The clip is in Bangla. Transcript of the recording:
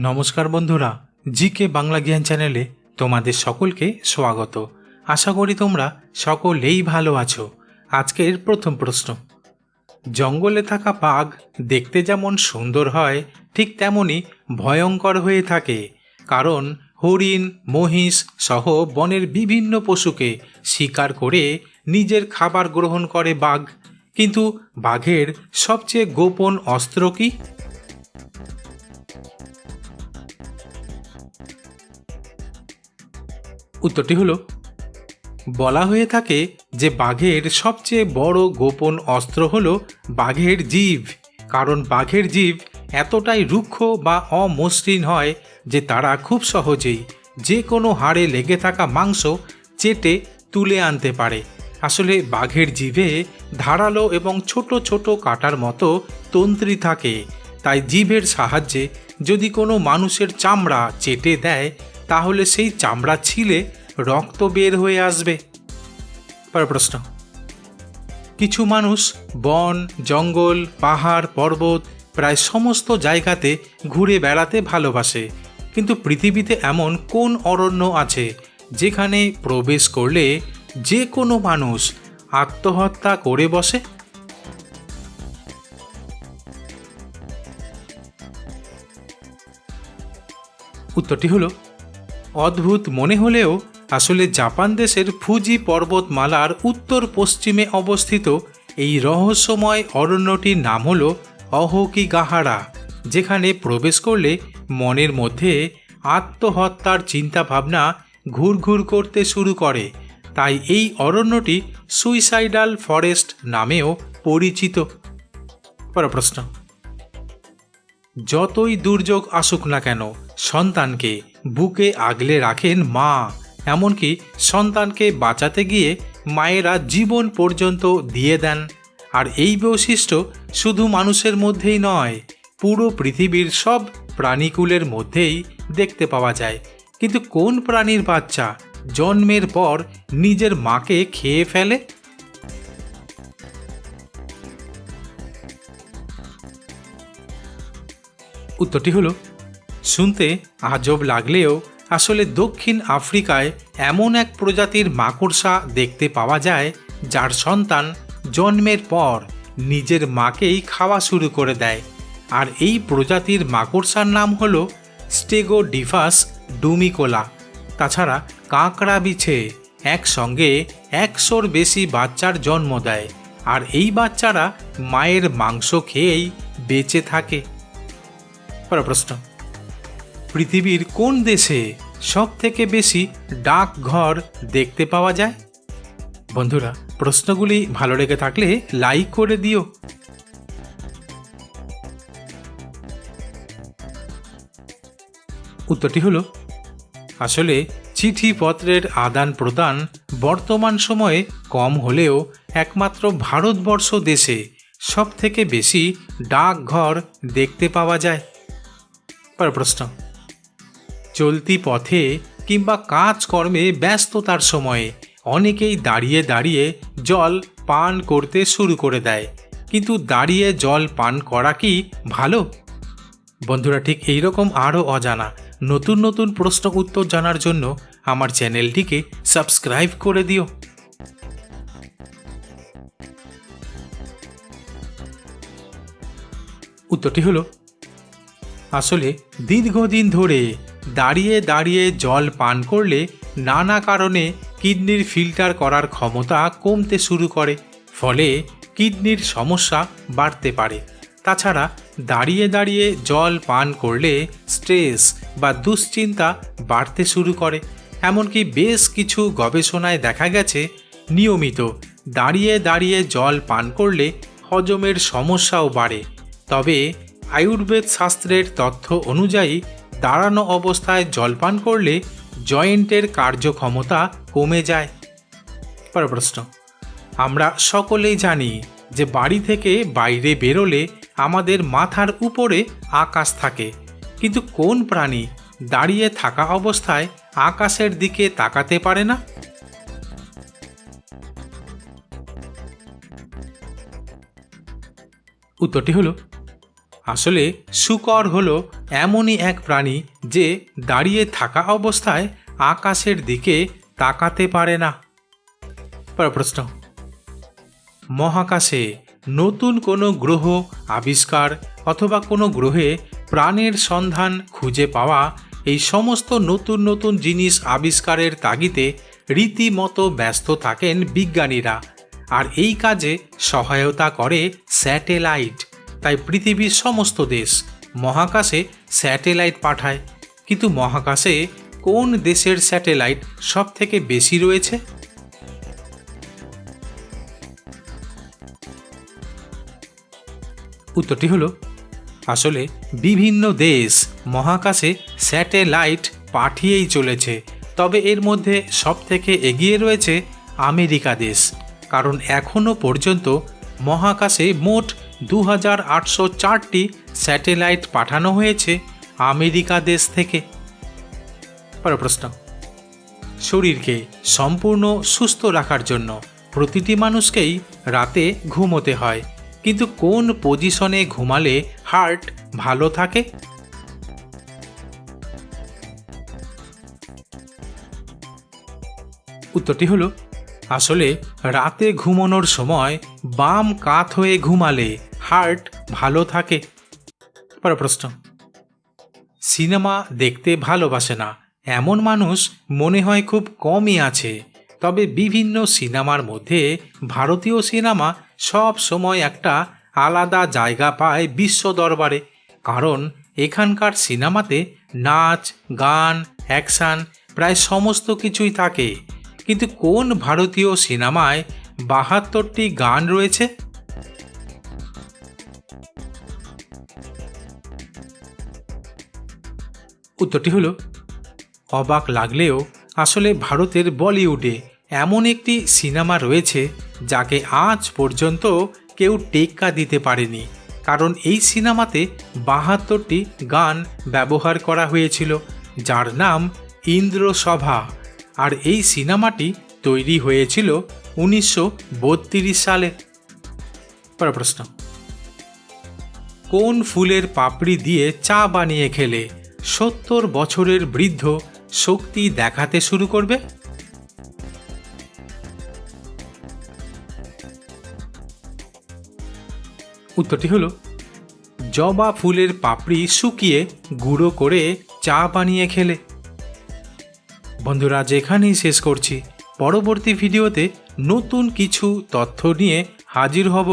নমস্কার বন্ধুরা জি কে বাংলা জ্ঞান চ্যানেলে তোমাদের সকলকে স্বাগত। আশা করি তোমরা সকলেই ভালো আছো। আজকের প্রথম প্রশ্ন। জঙ্গলে থাকা বাঘ দেখতে যেমন সুন্দর হয়, ঠিক তেমনই ভয়ঙ্কর হয়ে থাকে। কারণ হরিণ, মহিষ সহ বনের বিভিন্ন পশুকে শিকার করে নিজের খাবার গ্রহণ করে বাঘ। কিন্তু বাঘের সবচেয়ে গোপন অস্ত্র কি? উত্তরটি হলো, বলা হয়ে থাকে যে বাঘের সবচেয়ে বড় গোপন অস্ত্র হল বাঘের জীব, কারণ বাঘের জীব এতটাই রুক্ষ বা অমসৃণ হয় যে তারা খুব সহজেই যে কোনো হাড়ে লেগে থাকা মাংস চেটে তুলে আনতে পারে। আসলে বাঘের জিভে ধারালো এবং ছোট ছোট কাটার মতো তন্ত্রী থাকে, তাই জিভের সাহায্যে যদি কোনো মানুষের চামড়া চেটে দেয় তাহলে সেই চামড়া ছিলে রক্ত বের হয়ে আসবে। পরের প্রশ্ন। কিছু মানুষ বন, জঙ্গল, পাহাড়, পর্বত প্রায় সমস্ত জায়গাতে ঘুরে বেড়াতে ভালোবাসে। কিন্তু পৃথিবীতে এমন কোন অরণ্য আছে যেখানে প্রবেশ করলে যে কোনো মানুষ আত্মহত্যা করে বসে? উত্তরটি হলো অদ্ভুত মনে হলেও আসলে জাপান দেশের ফুজি পর্বতমালার উত্তর পশ্চিমে অবস্থিত এই রহস্যময় অরণ্যটির নাম হল অহকিগাহারা, যেখানে প্রবেশ করলে মনের মধ্যে আত্মহত্যার চিন্তাভাবনা ঘুরঘুর করতে শুরু করে। তাই এই অরণ্যটি সুইসাইডাল ফরেস্ট নামেও পরিচিত। পর প্রশ্ন। যতই দুর্যোগ আসুক না কেন, সন্তানকে বুকে আগলে রাখেন মা। এমনকি সন্তানকে বাঁচাতে গিয়ে মায়েরা জীবন পর্যন্ত দিয়ে দেন। আর এই বৈশিষ্ট্য শুধু মানুষের মধ্যেই নয়, পুরো পৃথিবীর সব প্রাণীকুলের মধ্যেই দেখতে পাওয়া যায়। কিন্তু কোন প্রাণীর বাচ্চা জন্মের পর নিজের মাকে খেয়ে ফেলে? উত্তরটি হলো, শুনতে আজব লাগলেও আসলে দক্ষিণ আফ্রিকায় এমন এক প্রজাতির মাকড়সা দেখতে পাওয়া যায় যার সন্তান জন্মের পর নিজের মাকেই খাওয়া শুরু করে দেয়। আর এই প্রজাতির মাকড়সার নাম হল স্টেগো স্টেগোডিফাস ডুমিকোলা। তাছাড়া কাঁকড়া বিছে একসঙ্গে একশোর বেশি বাচ্চার জন্ম দেয়। আর এই বাচ্চারা মায়ের মাংস খেয়েই বেঁচে থাকে। পরের প্রশ্ন। পৃথিবীর কোন দেশে সব থেকে বেশি ডাকঘর দেখতে পাওয়া যায়? বন্ধুরা, প্রশ্নগুলি ভালো লেগে থাকলে লাইক করে দিও। উত্তরটি হলো, আসলে চিঠিপত্রের আদান প্রদান বর্তমান সময়ে কম হলেও একমাত্র ভারতবর্ষ দেশে সব থেকে বেশি ডাকঘর দেখতে পাওয়া যায়। পরের প্রশ্ন। চলতি পথে কিংবা কাজকর্মে ব্যস্ততার সময়ে অনেকেই দাঁড়িয়ে দাঁড়িয়ে জল পান করতে শুরু করে দেয়। কিন্তু দাঁড়িয়ে জল পান করা কি ভালো? বন্ধুরা, ঠিক এই রকম আরও অজানা, নতুন নতুন প্রশ্ন উত্তর জানার জন্য আমার চ্যানেলটিকে সাবস্ক্রাইব করে দিও। উত্তরটি হলো আসলে দীর্ঘদিন ধরে দাঁড়িয়ে দাঁড়িয়ে জল পান করলে নানা কারণে কিডনির ফিল্টার করার ক্ষমতা কমতে শুরু করে, ফলে কিডনির সমস্যা বাড়তে পারে। তাছাড়া দাঁড়িয়ে দাঁড়িয়ে জল পান করলে স্ট্রেস বা দুশ্চিন্তা বাড়তে শুরু করে। এমনকি বেশ কিছু গবেষণায় দেখা গেছে, নিয়মিত দাঁড়িয়ে দাঁড়িয়ে জল পান করলে হজমের সমস্যাও বাড়ে। তবে আয়ুর্বেদ শাস্ত্রের তথ্য অনুযায়ী দাঁড়ানো অবস্থায় জলপান করলে জয়েন্টের কার্যক্ষমতা কমে যায়। পর প্রশ্ন। আমরা সকলেই জানি যে বাড়ি থেকে বাইরে বেরোলে আমাদের মাথার উপরে আকাশ থাকে, কিন্তু কোন প্রাণী দাঁড়িয়ে থাকা অবস্থায় আকাশের দিকে তাকাতে পারে না? উত্তরটি হলো আসলে শুকর হলো এমনই এক প্রাণী যে দাঁড়িয়ে থাকা অবস্থায় আকাশের দিকে তাকাতে পারে না। প্রশ্ন। মহাকাশে নতুন কোনো গ্রহ আবিষ্কার অথবা কোনো গ্রহে প্রাণের সন্ধান খুঁজে পাওয়া এই সমস্ত নতুন নতুন জিনিস আবিষ্কারের তাগিদে রীতিমতো ব্যস্ত থাকেন বিজ্ঞানীরা। আর এই কাজে সহায়তা করে স্যাটেলাইট। তাই পৃথিবীর সমস্ত দেশ মহাকাশে স্যাটেলাইট পাঠায়। কিন্তু মহাকাশে কোন দেশের স্যাটেলাইট সব থেকে বেশি রয়েছে? উত্তরটি হলো, আসলে বিভিন্ন দেশ মহাকাশে স্যাটেলাইট পাঠিয়েই চলেছে, তবে এর মধ্যে সবথেকে এগিয়ে রয়েছে আমেরিকা দেশ, কারণ এখনও পর্যন্ত মহাকাশে মোট দু হাজার আটশো চারটি স্যাটেলাইট পাঠানো হয়েছে আমেরিকা দেশ থেকে। পরের প্রশ্ন। শরীরকে সম্পূর্ণ সুস্থ রাখার জন্য প্রতিটি মানুষকেই রাতে ঘুমোতে হয়, কিন্তু কোন পজিশনে ঘুমালে হার্ট ভালো থাকে? উত্তরটি হলো, আসলে রাতে ঘুমানোর সময় বাম কাত হয়ে ঘুমালে হার্ট ভালো থাকে? পরের প্রশ্ন। সিনেমা দেখতে ভালোবাসে না। এমন মানুষ মনে হয় খুব কমই আছে। তবে বিভিন্ন সিনেমার মধ্যে ভারতীয় সিনেমা সব সময় একটা আলাদা জায়গা পায় বিশ্ব দরবারে। কারণ এখানকার সিনেমাতে নাচ, গান, অ্যাকশান প্রায় সমস্ত কিছুই থাকে। কিন্তু কোন ভারতীয় সিনেমায় বাহাত্তরটি গান রয়েছে? উত্তরটি হলো, অবাক লাগলেও আসলে ভারতের বলিউডে এমন একটি সিনেমা রয়েছে যাকে আজ পর্যন্ত কেউ টেক্কা দিতে পারেনি। কারণ এই সিনেমাতে বাহাত্তরটি গান ব্যবহার করা হয়েছিল, যার নাম ইন্দ্রসভা। আর এই সিনেমাটি তৈরি হয়েছিল উনিশশো বত্রিশ সালে। পরের প্রশ্ন, কোন ফুলের পাপড়ি দিয়ে চা বানিয়ে খেলে? সত্তর বছরের বৃদ্ধ শক্তি দেখাতে শুরু করবে? উত্তরটি হলো, জবা ফুলের পাপড়ি শুকিয়ে গুঁড়ো করে চা বানিয়ে খেলে। বন্ধুরা যেখানেই শেষ করছি। পরবর্তী ভিডিওতে নতুন কিছু তথ্য নিয়ে হাজির হব।